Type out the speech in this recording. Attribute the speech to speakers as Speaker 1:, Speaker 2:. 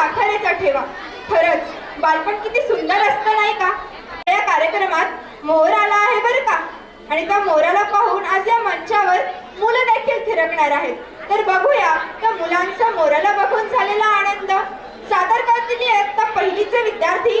Speaker 1: साखरेचा ठेवा. खरंच बालपण किती सुंदर असतं नाही का? या कार्यक्रमात मोर आला आहे बरं का? आणि त्या मोराला पाहून आज या मंचावर मुलं देखील थिरकणार आहेत. तर बघूया त्या मुलांचा मोराला बघून झालेला आनंद. सादर करतील पहिलीचे विद्यार्थी